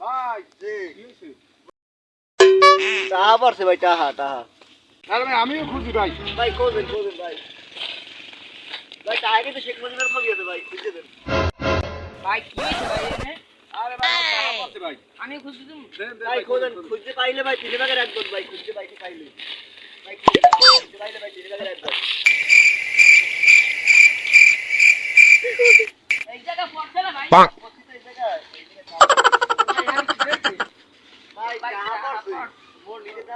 ভাই জি কি হয়েছে? টাহা পড়ছে ভাই টাহা টাহা আরে ভাই আমিও খুঁজি ভাই ভাই কোদেন কোদেন ভাই ভাই টাহা কিন্তু শেখ মুজিবের ছবি আছে ভাই খুঁজে দেন। ভাই কি ভাই এখানে? আরে ভাই টাকা পড়ছে ভাই। আমি খুঁজছি তুমি ভাই খুঁজুন। খুঁজতে পাইলে ভাই তিন ভাগের একজন ভাই খুঁজতে পাইলে ভাই খুঁজতে পাইলে ভাই তিন ভাগের একজন এই জায়গা পড়ছে না ভাই পড়ছে তো এই জায়গায়, এই জায়গায় টাহা। ভাই, আমি কি হয়েছে? ভাই ভাই, টাহা টাহা পড়ছে পড়ছে। মোর নিজে টাহা পড়ছে বুঝেন ভাই আর ভাই, আমিও খুঁজি আচ্ছা ভাই পাইলে তিন ভাগের একজন দিব ভাই আসলে ভাই আসলে। ভাই টাহা কিন্তু ভালো বড় ভালো তো লাগে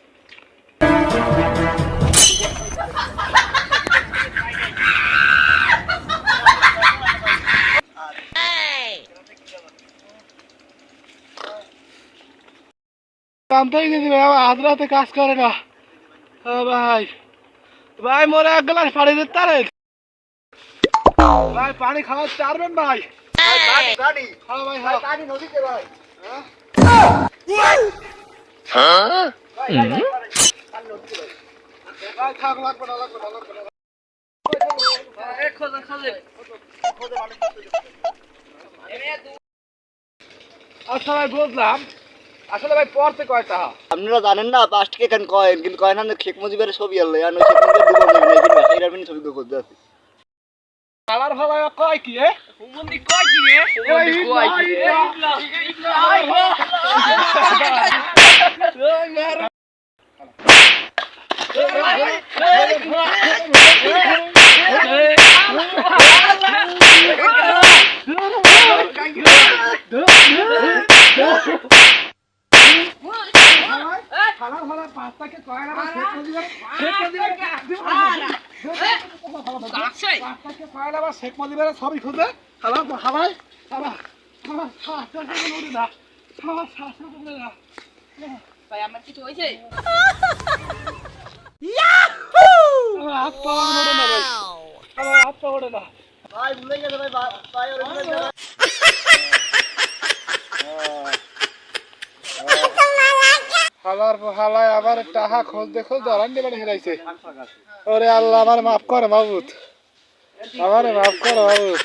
কামতেই গেছি ভাই আমার হাত রাতে কাজ করে না। ভাই। ভাই মোরে এক গ্লাস পানি দিতে পারেন ভাই পানি খাওয়া চারবেন ভাই। হ্যাঁ ভাই ভাই হ্যাঁ। পানি নদীতে ভাই হ্যাঁ? ভাই ভাই ভাই পানি পানি নদীতে ভাই ভাই থাক লাগবে না লাগবে না লাগবে না আচ্ছা ভাই বুঝলাম আসলে ভাই পড়তে কয়টা আপনারা জানেন না পাঁচ টাকা কেন কয়েন কিন্তু কয়েন আনলে শেখ মুজিবের ছবি আনলে আর শেখ মুজিবের দুবার ভাষা ছবি করতে আছে কালার কয় কি হুমুন্দি কয় কি রে? হুমুন্দি কয় কি রে? ইগলা, ইগলা, আয় রে। কালার ভালো পাঁচ টাকা কয়েন আবার শেখ মুজিবের শেখ শেখ মুজিবের ছবি খুঁজে হালা হালাই হালা হালা শ্বাস নড়ে না ভাই, আমার কিছু হয়েছে? আমার হাত পা নড়ে না ভাই আমার হাত পা ওড়ে না ভাই ভুলে গেছে ভাই ভাই ওরা ভুলে গেছে হালার হালায় আবার টাহা খুঁজতে খুঁজতে অরান্ডি বাড়ি হেরাইছে। ওরে আল্লাহ, আমার মাফ কর মাবুত আমার মাফ কর মাবুত